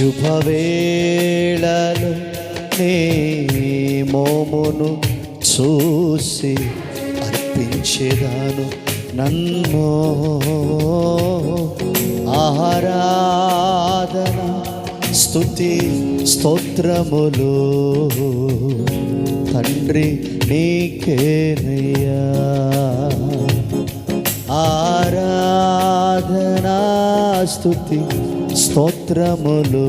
శుభవేళను నీ మోమును చూసి అర్పించేదాను నన్ను. ఆరాధన స్థుతి స్తోత్రములు తండ్రి నీకేనయ్యా. ఆరాధనా స్థుతి స్తోత్రములు.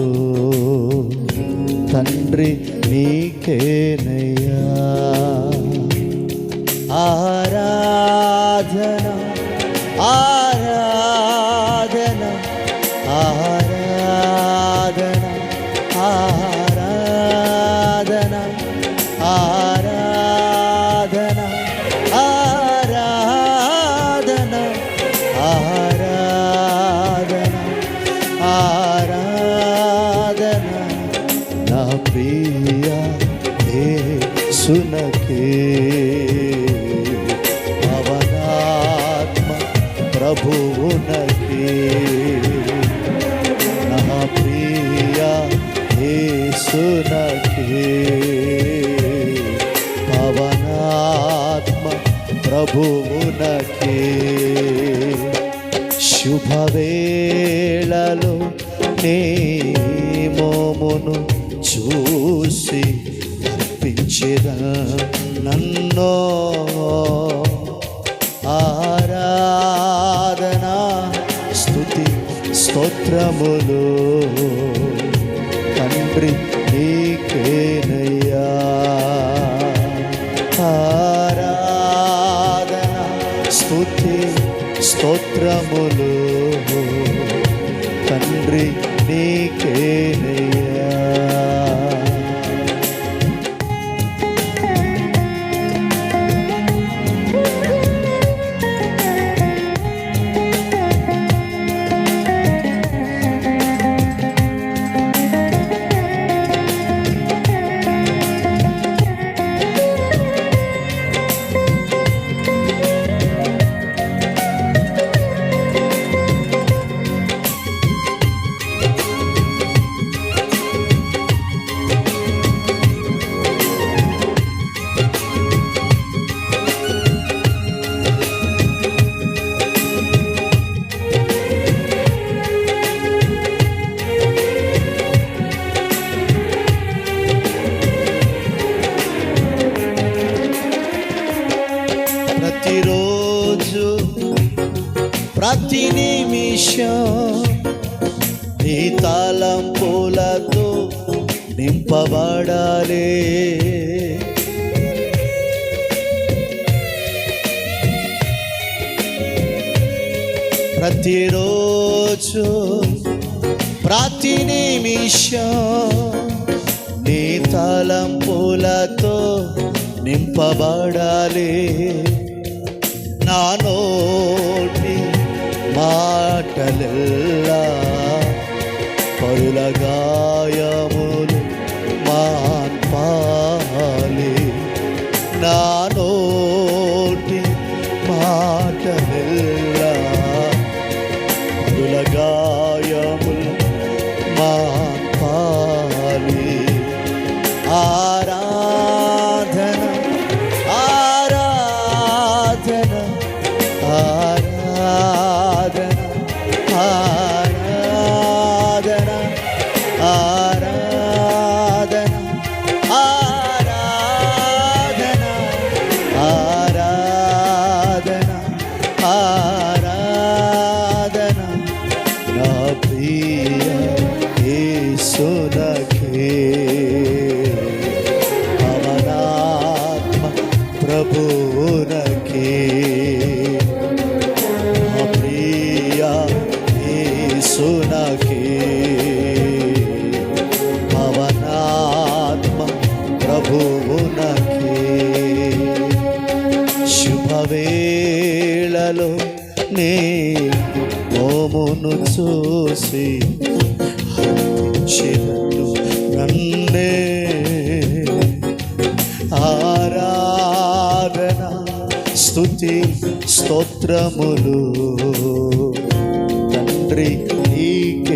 తండ్రి నీకేనయ్యా. ఆరాధన ఆరాధన ఆరాధన ఆరాధన ఆరాధన ఆరాధన ఆరాధన. యేసునకే పవనాత్మ ప్రభువునకే. నా ప్రియ యేసునకే పవనాత్మ ప్రభువునకే. శుభవేళలో నీ మోమును చూసి అర్పించిన నన్నో ఆరాధనా స్థుతి స్తోత్రములు. తండ్రి నీకేనయ్యా. ఆరాధన స్థుతి స్తోత్రములు. తండ్రి నీకేనయ్యా. ప్రతి నిమిషం నీ తలంపులతో నింపబడాలి. ప్రతిరోజు ప్రతి నిమిషం నీ పూలతో నింపబడాలి. నా கலு చూడకే అవనాత్మ ప్రభునకే ప్రియా సునకే అవనాత్మ ప్రభునకే శుభవేళలో నీ ఓమును చూసి నడిపించినట్టు నన్నే ఆరాధన స్థుతి స్తోత్రములు. తండ్రి నీక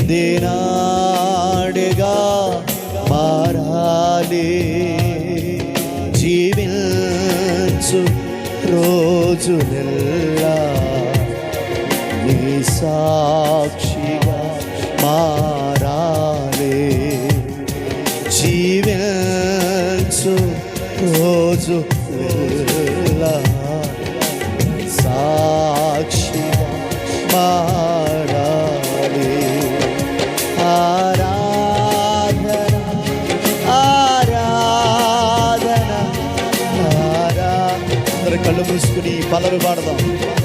దినాడుగా మారాలి. జీవించు రోజులెల్లా నీ సాక్షిగా మారాలి. జీవించు రోజు പല പാടുന്നു.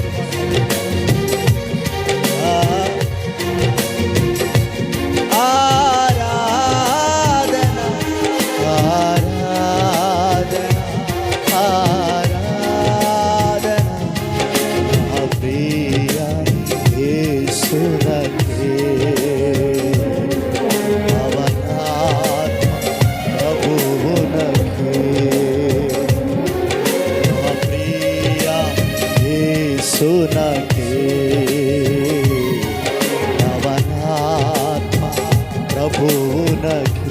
ప్రభువునకే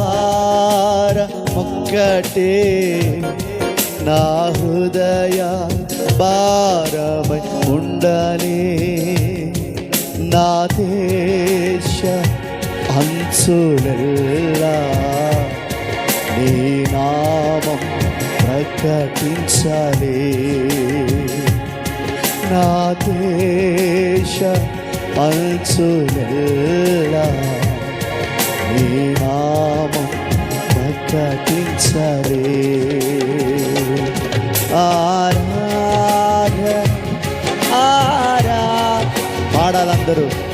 భార ఒక్కటే నా హృదయ భారమై ఉండనే. నా దేశ అంచులెల్లా నీ నామం ప్రకటించాలి. నా దేశ అంచులెల్లా ప్రకటించాలి. ఆరాధన ఆరా పాడాలందరూ.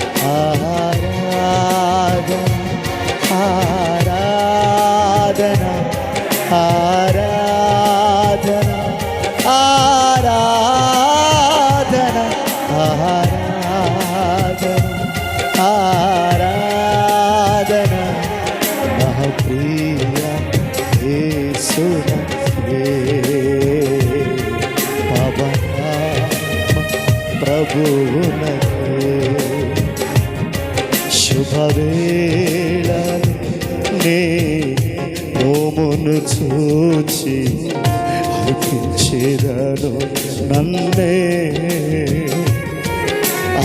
ప్రభువునకే శుభవేళ నే నోమును చూచి అర్పించేదను నన్నే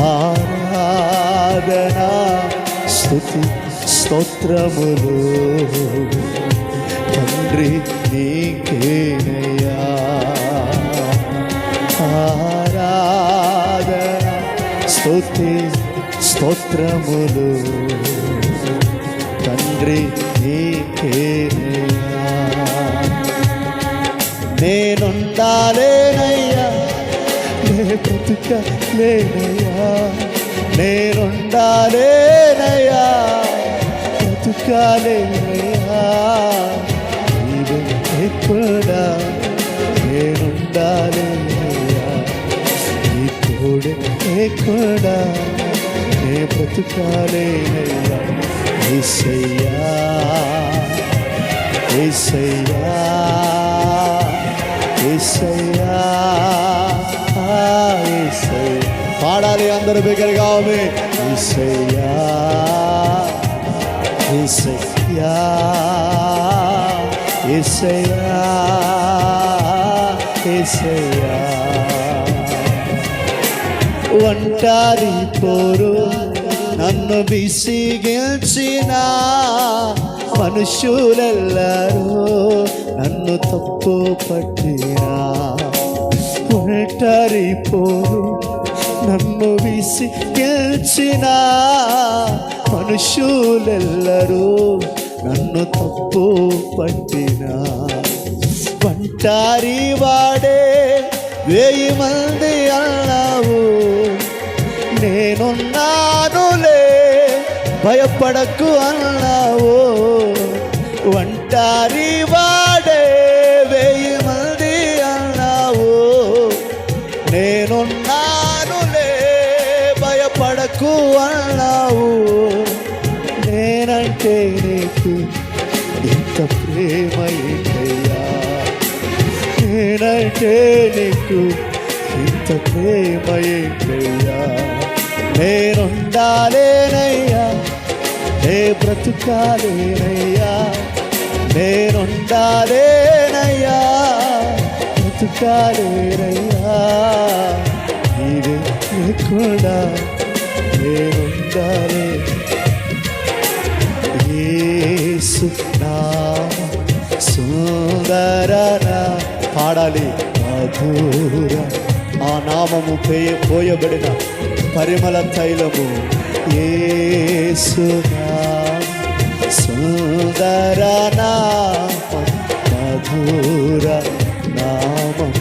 ఆరాధనా స్థుతి స్తోత్రములు తండ్రి నీకేనే స్తుతి స్తోత్రములు. తండ్రి నీకేనయ్యా నేనుండాలేనయ్యా నే బ్రతుకలేనయ్యా. నేనుండాలేనయ్యా బ్రతుకాలేనయ్యా. నీవే ఎప్పుడా నేనుండాలేనయ్యా. నీ తోడే నే బ్రతుకాలే ఏసయ్యా ఏసయ్యా ఏసయ్యా ఏసయ్యా. పాడాలి అందరూ బిగ్గరగా ఆమె. ఏసయ్యా ఏసయ్యా ఏసయ్యా ఏసయ్యా. ఒంటారి పోరు. నన్ను విసిగించిన మనుషులెల్లరూ నన్ను తప్పు పట్టినా. ఒంటరి పోరు. నన్ను విసిగించిన మనుషులెల్లరూ నన్ను తప్పు పట్టినా. ఒంటారి వాడే వేయి మంది అన్నావు నేనున్నానులే భయపడకు అన్నావు. ఒంటారి వాడే వేయి మంది అన్నావు. నేనున్నానులే భయపడకు అన్నావు. నేనంటే నీకు ఇంత ప్రేమయ్యా నేనంటే నీకు ఇంత ప్రేమయ్యా నేనుండాలేనయ్యా. నే బ్రతుకాలేనయ్యా. నేనుండాలేనయ్యా. బ్రతుకాలేనయ్యా. నీవే లేకుండా నేనుండాలే. యేసు నామ సుందరన పాడాలి మధుర. ఆ నామము పోయబడిన పరిమళ తైలము. యేసు నామ సుందర మధుర నామం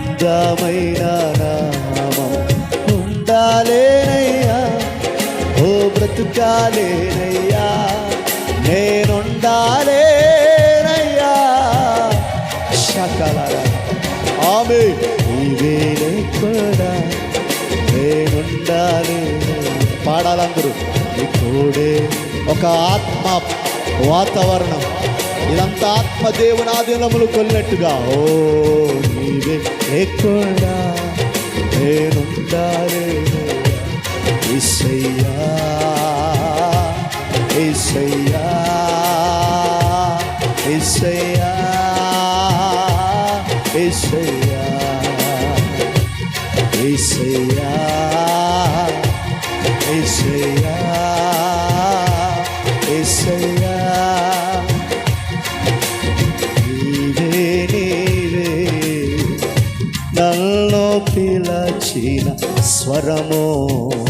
అందమైన నామం. ఉండాలేనయ్యా ఓ బ్రతుకాలేనయ్యా. ఉండాలి. పాడాలందరూ. నీ తోడే ఒక ఆత్మ వాతావరణం. ఇదంతా ఆత్మ దేవుని ఆధీనములు ఓ నీవే లేకుండా నేనుండాలి. ఏసయ్యా ఏసయ్యా. amor